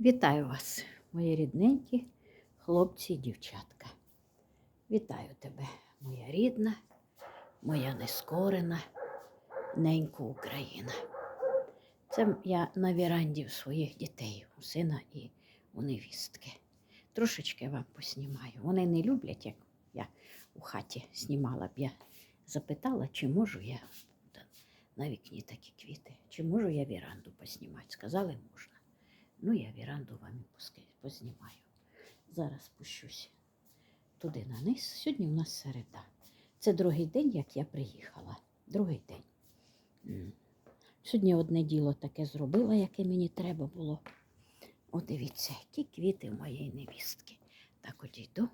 Вітаю вас, мої рідненькі хлопці і дівчатка. Вітаю тебе, моя рідна, моя нескорена, ненька Україна. Це я на віранді у своїх дітей, у сина і у невістки. Трошечки вам поснімаю. Вони не люблять, як я у хаті знімала б. Я запитала, чи можу я на вікні такі квіти, чи можу я віранду поснімати. Сказали, можна. Ну, я віранду вам познімаю. Зараз спущусь туди на низ. Сьогодні у нас середа. Це другий день, як я приїхала. Другий день. Сьогодні одне діло таке зробила, яке мені треба було. О, дивіться, які квіти в моєї невістки. Так от йду.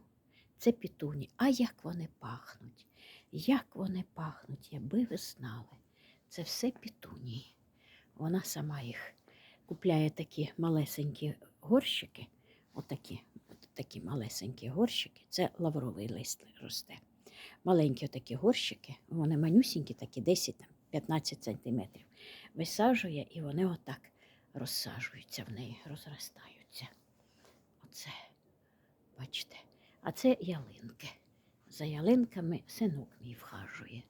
Це пітуні. А як вони пахнуть? Як вони пахнуть, якби ви знали. Це все пітунії. Вона сама їх купляє такі малесенькі горщики, отакі, от такі малесенькі горщики, це лавровий лист росте. Маленькі такі горщики, вони манюсінькі, такі 10-15 сантиметрів. Висаджує і вони отак розсаджуються в неї, розростаються. Оце, бачите, а це ялинки. За ялинками синок мій вхажує.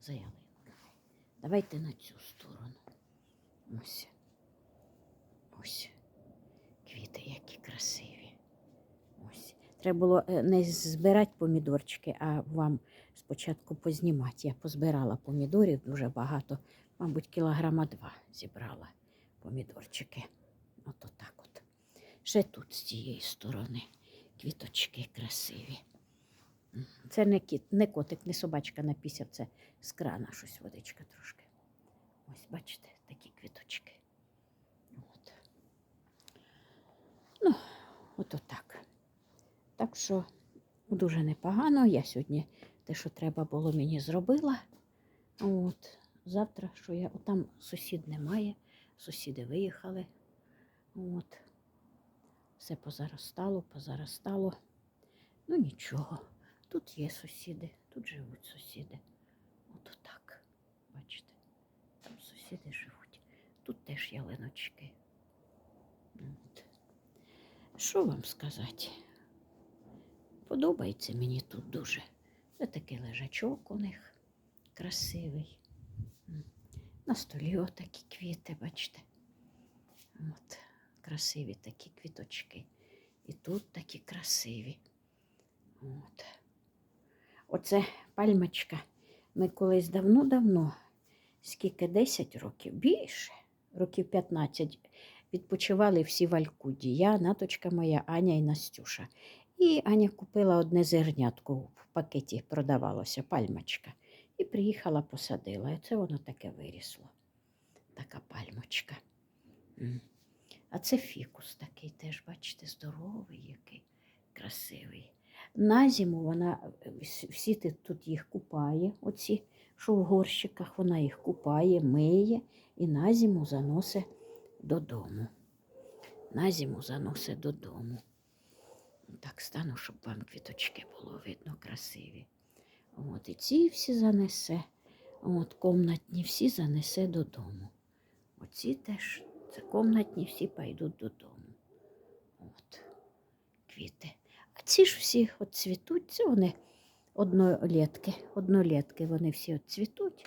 За ялинками. Давайте на цю сторону. Ось. Ось. Квіти, які красиві. Ось. Треба було е, не збирати помідорчики, а вам спочатку познімати. Я позбирала помідорів дуже багато, мабуть, кілограма два зібрала помідорчики. От отак от. Ще тут з цієї сторони квіточки красиві. Це не, кіт, не котик, не собачка напісяв, це з крана щось водичка трошки. Ось, бачите, такі квіточки. От. Ну, от отак. Так що дуже непогано. Я сьогодні те, що треба було, мені зробила. От. Завтра, що я. От Там сусід немає, сусіди виїхали. От. Все позаростало, позаростало. Ну нічого. Тут є сусіди, тут живуть сусіди. От отак. Бачите, там сусіди живуть. Тут теж ялиночки. Що вам сказати? Подобається мені тут дуже. Це такий лежачок у них красивий. На столі отакі квіти, бачите. От, красиві такі квіточки. І тут такі красиві. От. Оце пальмочка. Ми колись давно-давно, скільки 10 років, більше, років 15, відпочивали всі в Алькуді. Я, наточка моя, Аня і Настюша. І Аня купила одне зернятко в пакеті, продавалося, пальмочка. І приїхала, посадила. І це воно таке вирісло. Така пальмочка. А це фікус такий теж, бачите, здоровий, який красивий. На зиму вона е, всі тут їх купає, оці, що в горщиках, вона їх купає, миє і на зиму заносить додому. На зиму заносить додому. Так стану, щоб вам квіточки було видно красиві. От, і ці всі занесе, от, комнатні всі занесе додому. Оці теж, це комнатні всі пойдуть додому. От, квіти. А ці ж всі от це вони однолітки, однолітки вони всі от цвітуть.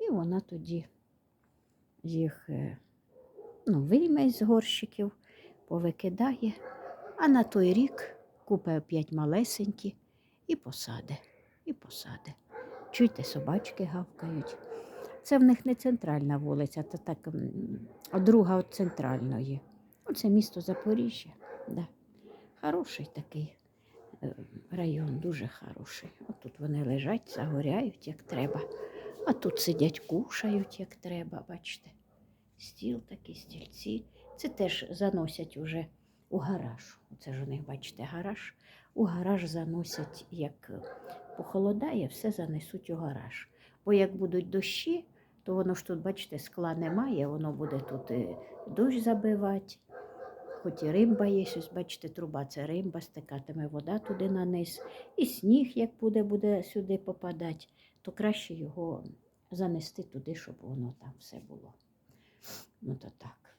І вона тоді їх е, ну, вийме з горщиків, повикидає, а на той рік купить опять малесенькі і посаде, і посаде. Чуйте, собачки гавкають. Це в них не центральна вулиця, це так друга від центральної. Оце місто Запоріжжя. Да. Хороший такий е, район, дуже хороший. От тут вони лежать, загоряють, як треба. А тут сидять, кушають, як треба, бачите. Стіл такий, стільці. Це теж заносять уже у гараж. Оце ж у них, бачите, гараж. У гараж заносять, як е, похолодає, все занесуть у гараж. Бо як будуть дощі, то воно ж тут, бачите, скла немає, воно буде тут і дощ забивати. Хоч і римба є, ось, бачите, труба це римба, стикатиме вода туди на низ. І сніг, як буде, буде сюди попадати, то краще його занести туди, щоб воно там все було. Ну то так.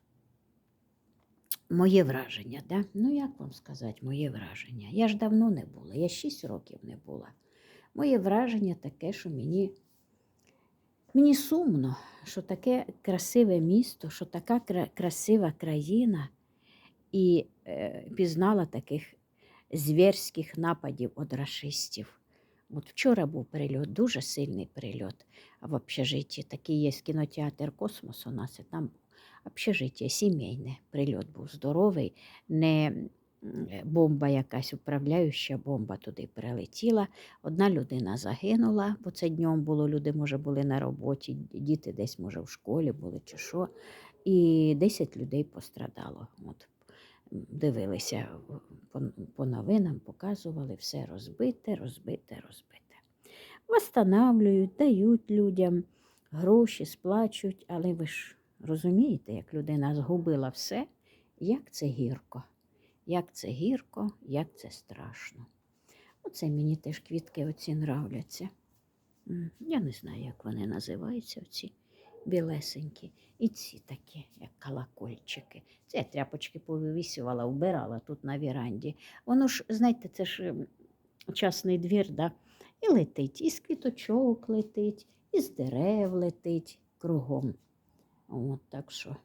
моє враження, да? ну як вам сказати, моє враження? Я ж давно не була, я 6 років не була. Моє враження таке, що мені, мені сумно, що таке красиве місто, що така кра- красива країна, і е, пізнала таких звірських нападів від рашистів. От вчора був прильот, дуже сильний прильот в общежитті. Такий є кінотеатр Космос у нас, і там общежиття сімейне. Прильот був здоровий, не бомба якась управляюча бомба туди прилетіла. Одна людина загинула, бо це днем було, люди, може, були на роботі, діти десь, може, в школі були чи що. І 10 людей пострадало. От, дивилися по, новинам, показували все розбите, розбите, розбите. Восстанавлюють, дають людям гроші, сплачують, але ви ж розумієте, як людина згубила все, як це гірко, як це гірко, як це страшно. Оце мені теж квітки оці нравляться. Я не знаю, як вони називаються, оці білесенькі. І ці такі, як колокольчики. Це я тряпочки повивісювала, вбирала тут на віранді. Воно ж, знаєте, це ж частний двір, да? і летить, і з квіточок летить, і з дерев летить кругом. От, так, що,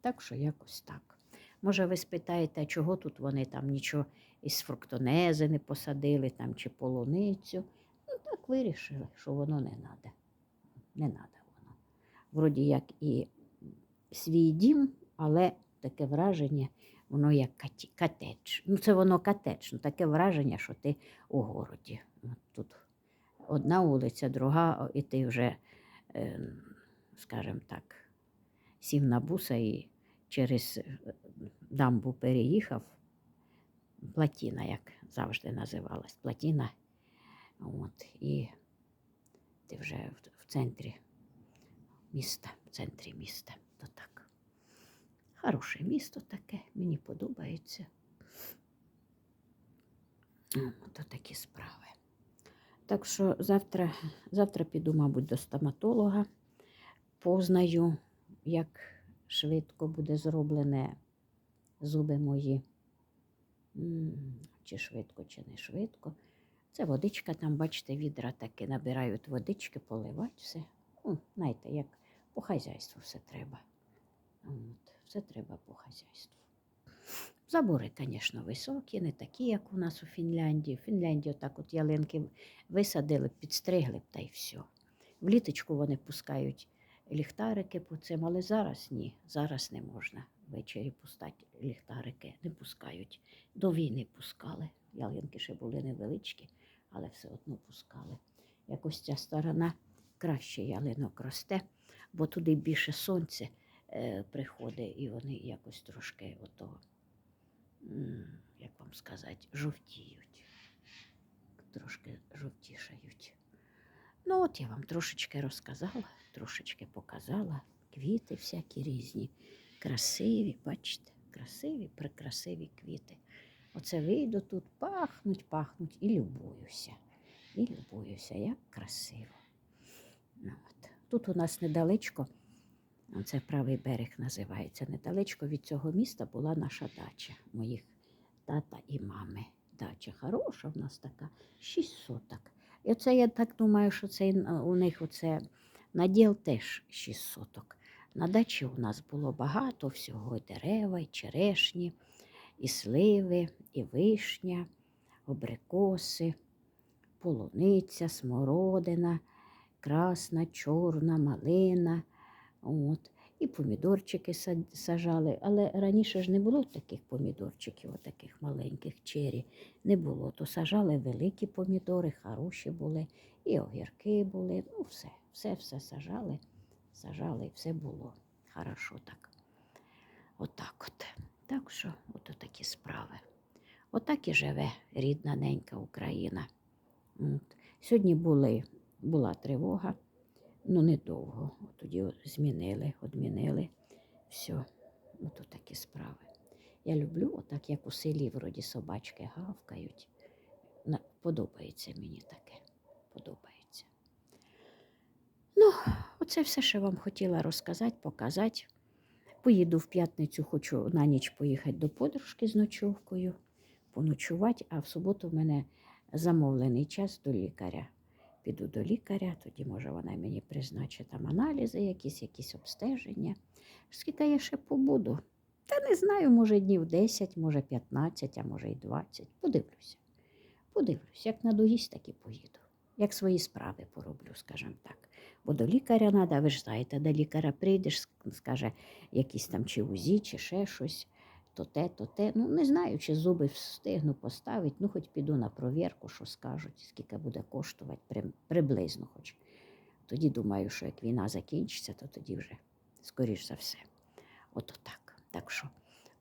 так що якось так. Може, ви спитаєте, а чого тут вони там нічого із фруктонези не посадили там, чи полуницю. Ну, так вирішили, що воно не треба. Не воно. Вроді як і свій дім, але таке враження, воно як котедж. Ну, це воно котедж, ну, таке враження, що ти у городі. Тут одна вулиця, друга, і ти вже, е, скажімо так, сів на буса і через е, дамбу переїхав. Платіна, як завжди називалась, платіна. От, і ти вже в центрі міста, в центрі міста. То так. Хороше місто таке, мені подобається. М, То такі справи. Так що завтра, завтра піду, мабуть, до стоматолога, познаю, як швидко буде зроблене зуби мої. Чи швидко, чи не швидко. Це водичка, там, бачите, відра таки набирають водички, поливати все. Ну, знаєте, як по хазяйству все треба. От, все треба по хазяйству. Забори, звісно, високі, не такі, як у нас у Фінляндії. В Фінляндії отак от ялинки висадили, підстригли та й все. В літочку вони пускають ліхтарики по цим, але зараз ні, зараз не можна ввечері пускати ліхтарики, не пускають. До війни пускали. Ялинки ще були невеличкі, але все одно пускали. Якось ця сторона краще ялинок росте, бо туди більше сонце приходить, і вони якось трошки ото, як вам сказати, жовтіють. Трошки жовтішають. Ну, от я вам трошечки розказала, трошечки показала. Квіти всякі різні, красиві, бачите, красиві, прекрасиві квіти. Оце вийду тут, пахнуть, пахнуть і любуюся. І любуюся, як красиво. Ну. Тут у нас недалечко, це правий берег називається. Недалечко від цього міста була наша дача моїх тата і мами. Дача хороша в нас така, шість соток. І оце я так думаю, що це у них оце наділ теж шість соток. На дачі у нас було багато всього: і дерева, і черешні, і сливи, і вишня, абрикоси, полуниця, смородина, красна, чорна, малина. От. І помідорчики сажали. Але раніше ж не було таких помідорчиків, таких маленьких чері. Не було. То сажали великі помідори, хороші були, і огірки були. Ну, все, все, все сажали, сажали, і все було. Хорошо так. Отак от. Так що, от такі справи. Отак і живе рідна ненька Україна. От. Сьогодні були, була тривога, ну недовго. Тоді змінили, одмінили. Все, от такі справи. Я люблю, отак, як у селі, вроді собачки гавкають. Подобається мені таке. Подобається. Ну, оце все, що вам хотіла розказати, показати. Поїду в п'ятницю, хочу на ніч поїхати до подружки з ночовкою, поночувати, а в суботу в мене замовлений час до лікаря. Піду до лікаря, тоді, може, вона мені призначить там аналізи, якісь, якісь обстеження. Скільки я ще побуду? Та не знаю, може, днів 10, може 15, а може й 20. Подивлюся. Подивлюся, як надоїсть, так і поїду. Як свої справи пороблю, скажімо так. Бо до лікаря треба, ви ж знаєте, до лікаря прийдеш, скаже, якісь там чи УЗІ, чи ще щось, то те, то те. Ну, не знаю, чи зуби встигну поставити, ну, хоч піду на провірку, що скажуть, скільки буде коштувати, приблизно хоч. Тоді думаю, що як війна закінчиться, то тоді вже, скоріш за все. Ото так. Так що,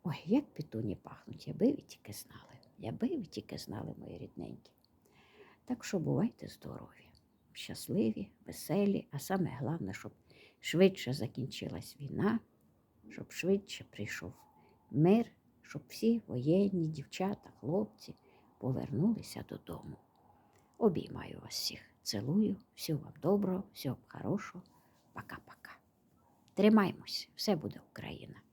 ой, як пітуні пахнуть, якби ви тільки знали. Якби ви тільки знали, мої рідненькі. Так що бувайте здорові, щасливі, веселі, а саме головне, щоб швидше закінчилась війна, щоб швидше прийшов мир, щоб всі воєнні дівчата, хлопці повернулися додому. Обіймаю вас всіх, цілую, всього вам доброго, всього хорошого. Пока-пока. Тримаймось, все буде Україна.